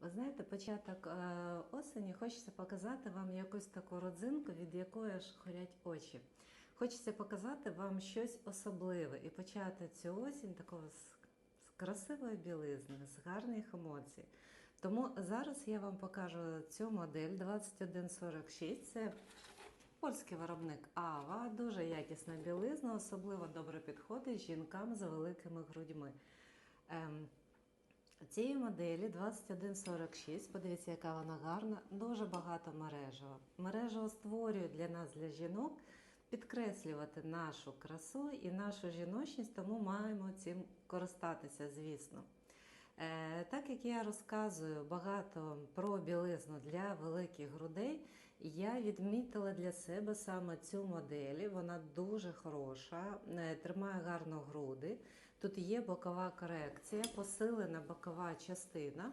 Ви знаєте, початок е, осені хочеться показати вам якусь таку родзинку, від якої аж хорять очі. Хочеться показати вам щось особливе і почати цю осінь такого з, з красивої білизни, з гарних емоцій. Тому зараз я вам покажу цю модель 2146. Це польський виробник Ава, дуже якісна білизна, особливо добре підходить жінкам з великими грудьми. Цієї моделі 2146, подивіться, яка вона гарна, дуже багато мережева. Мережево створює для нас, для жінок, підкреслювати нашу красу і нашу жіночність, тому маємо цим користатися, звісно. Е, Так як я розказую багато про білизну для великих грудей, я відмітила для себе саме цю модель. Вона дуже хороша, е, тримає гарно груди. Тут є бокова корекція, посилена бокова частина.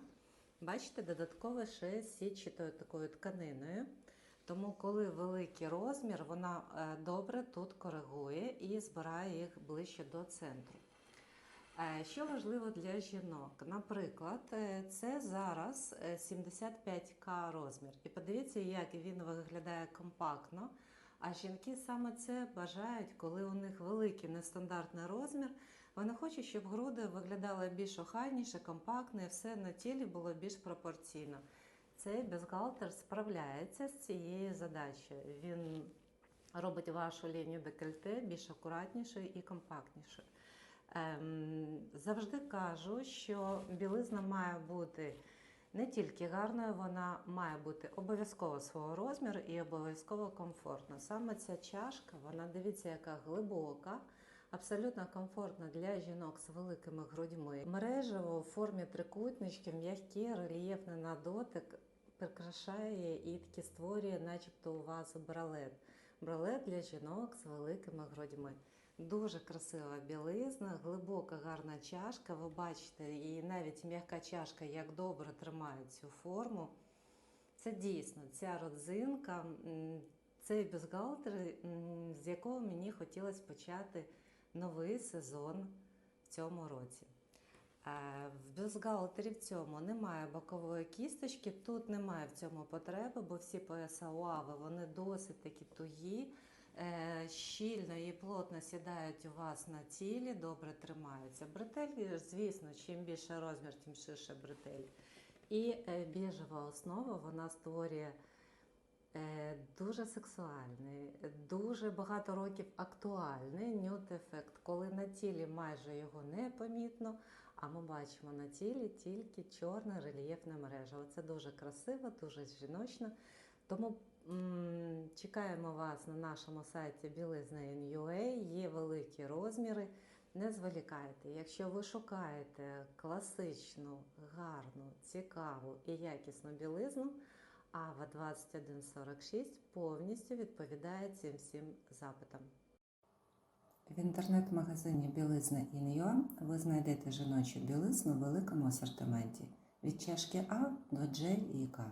Бачите, додатково ще сітчатою такою тканиною. Тому, коли великий розмір, вона е, добре тут коригує і збирає їх ближче до центру. Е, Що важливо для жінок? Наприклад, е, це зараз е, 75к розмір. І подивіться, як він виглядає компактно. А жінки саме це бажають, коли у них великий нестандартний розмір. Вони хочуть, щоб груди виглядали більш охайніше, компактно, і все на тілі було більш пропорційно. Цей бюстгальтер справляється з цією задачею. Він робить вашу лінію декольте більш акуратнішою і компактнішою. Ем, завжди кажу, що білизна має бути не тільки гарною, вона має бути обов'язково свого розміру і обов'язково комфортна. Саме ця чашка, вона дивіться, яка глибока, абсолютно комфортна для жінок з великими грудьми. Мережево у формі трикутнички, м'які, рельєфний на дотик. Прикрашає і таки створює, начебто, у вас бралет. Бралет для жінок з великими грудьми. Дуже красива білизна, глибока, гарна чашка. Ви бачите, і навіть м'яка чашка як добре тримає цю форму. Це дійсно ця родзинка, цей бюстгальтер, з якого мені хотілося почати новий сезон в цьому році. Е, В бюстгальтері в цьому немає бокової кісточки, тут немає в цьому потреби, бо всі пояса уави вони досить такі тугі, щільно і плотно сідають у вас на тілі, добре тримаються. Бретель, звісно, чим більше розмір, тим ширше бретель. І е, біжева основа вона створює е, дуже сексуальний, дуже багато років актуальний нюд-ефект, коли на тілі майже його не помітно, а ми бачимо на тілі тільки чорне рельєфне мережево. Це дуже красиво, дуже жіночно. Тому м, чекаємо вас на нашому сайті білизна.ua, є великі розміри. Не зволікайте, якщо ви шукаєте класичну, гарну, цікаву і якісну білизну, Ава 2146 повністю відповідає цим всім запитам. В інтернет-магазині Білизна Ін'Юа ви знайдете жіночу білизну в великому асортименті від чашки А до J і К,